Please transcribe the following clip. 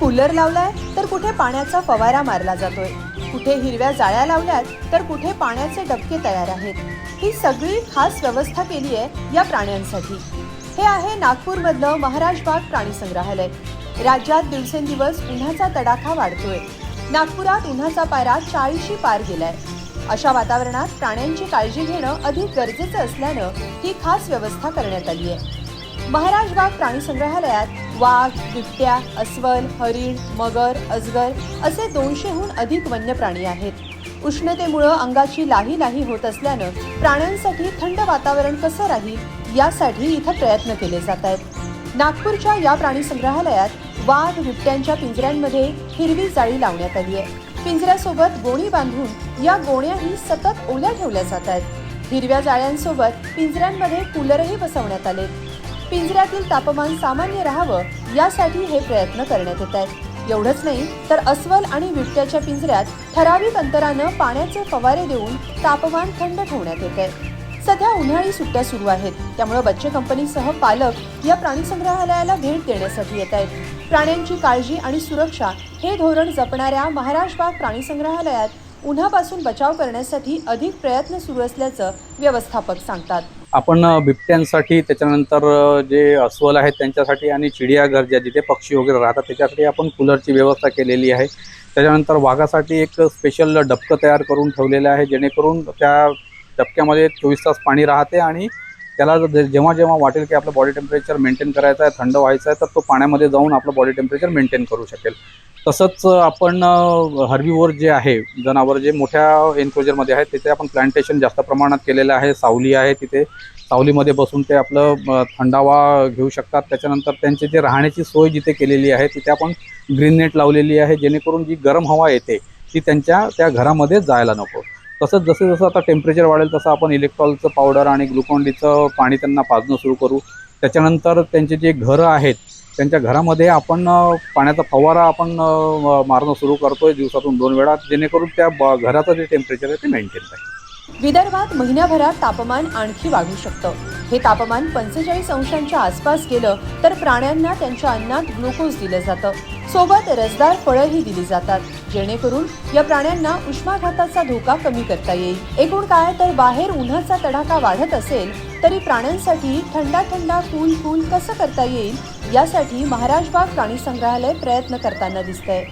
Cooler लावलाय तर कुठे पाण्याचा फवारा मारला जातोय. कुठे हिरव्या जाळ्या लावल्यात तर कुठे पाण्याचे डबके तयार आहेत. ही सगळी खास व्यवस्था केली आहे या प्राण्यांसाठी. हे आहे नागपूरमधलं महाराज बाग प्राणी संग्रहालय. राज्यात दिवसेंदिवस उन्हाचा तडाखा वाढतोय. नागपुरात उन्हाचा पारा चाळीशी पार गेलाय. अशा वातावरणात प्राण्यांची काळजी घेणं अधिक गरजेचं असल्यानं ही खास व्यवस्था करण्यात आली आहे. महाराज बाग प्राणी संग्रहालयात वाघ बिबट्या अस्वल हरिण मगर अजगर असे दोनशेहून अधिक वन्य प्राणी आहेत. उष्णतेमुळं अंगाची लाही लाही होत असल्यानं प्राण्यांसाठी थंड वातावरण कसं राहील यासाठी इथं प्रयत्न केले जात आहेत. नागपूरच्या या प्राणी संग्रहालयात वाघ बिबट्यांच्या पिंजऱ्यांमध्ये हिरवी जाळी लावण्यात आली आहे. पिंजऱ्यासोबत गोणी बांधून या गोण्याही सतत ओल्या ठेवल्या जात आहेत. हिरव्या जाळ्यांसोबत पिंजऱ्यांमध्ये कूलरही बसवण्यात आले पिंजऱ्यातील तापमान सामान्य राहावं यासाठी हे प्रयत्न करण्यात येत आहेत. एवढंच नाही तर अस्वल आणि बिबट्याच्या पिंजऱ्यात ठराविक अंतरानं पाण्याचे फवारे देऊन तापमान थंड ठेवण्यात येत आहे. सध्या उन्हाळी सुट्ट्या सुरू आहेत त्यामुळे बच्चे कंपनीसह पालक या प्राणी संग्रहालयाला भेट देण्यासाठी येत आहेत. प्राण्यांची काळजी आणि सुरक्षा हे धोरण जपणाऱ्या महाराष्ट्र बाग प्राणी संग्रहालयात उन्हापासून बचाव करण्यासाठी अधिक प्रयत्न सुरू असल्याचं व्यवस्थापक सांगतात. आपण बिबट्यांसाठी त्याच्यानंतर जे अस्वल आहेत त्यांच्यासाठी आणि चिडियाघर ज्या जिथे पक्षी वगैरे राहतात त्याच्यासाठी आपण कूलरची व्यवस्था केलेली आहे. त्याच्यानंतर वाघासाठी एक स्पेशल डबकं तयार करून ठेवलेलं आहे जेणेकरून त्या डबक्यामध्ये चोवीस तास पाणी राहते आणि त्याला जर- जेव्हा जेव्हा वाटेल की आपलं बॉडी टेम्परेचर मेंटेन करायचं आहे थंड व्हायचं आहे तर तो पाण्यामध्ये जाऊन आपलं बॉडी टेम्परेचर मेंटेन करू शकेल. तसंच आपण हर्बीवर जे आहे जनावर जे मोठ्या एन्क्लोजरमध्ये आहेत तिथे आपण प्लांटेशन जास्त प्रमाणात केलेलं आहे. सावली आहे तिथे. सावलीमध्ये बसून ते आपलं थंडावा घेऊ शकतात. त्याच्यानंतर त्यांची जे राहण्याची सोय जिथे केलेली आहे तिथे आपण ग्रीन नेट लावलेली आहे जेणेकरून जी गरम हवा येते ती त्यांच्या त्या घरामध्ये जायला नको. तसंच जसं जसं आता टेम्परेचर वाढेल तसं आपण इलेक्ट्रॉलचं पावडर आणि ग्लुकॉन पाणी त्यांना पाजणं सुरू करू. त्याच्यानंतर त्यांचे जे घरं आहेत त्यांच्या घरामध्ये आपण पाण्याचा फवारा आपण मारणं सुरू करतोय दिवसातून दोन वेळा जेणेकरून त्या ब- घराचं जे टेम्परेचर आहे ते मेंटेन राहील. विदर्भात महिन्याभरात तापमान आणखी वाढू शकतं. हे तापमान पंचेचाळीस अंशांच्या आसपास गेलं तर प्राण्यांना त्यांच्या अन्नात ग्लुकोज दिलं जातं. सोबत रसदार फळंही दिली जातात. जेणेकरून या प्राण्यांना उष्माघाताचा धोका कमी करता येईल. एकूण काय तर बाहेर उन्हाचा तडाखा वाढत असेल तरी प्राण्यांसाठी थंडा थंडा कूल कूल कसं करता येईल यासाठी महाराज बाग प्राणी संग्रहालय प्रयत्न करताना दिसतंय.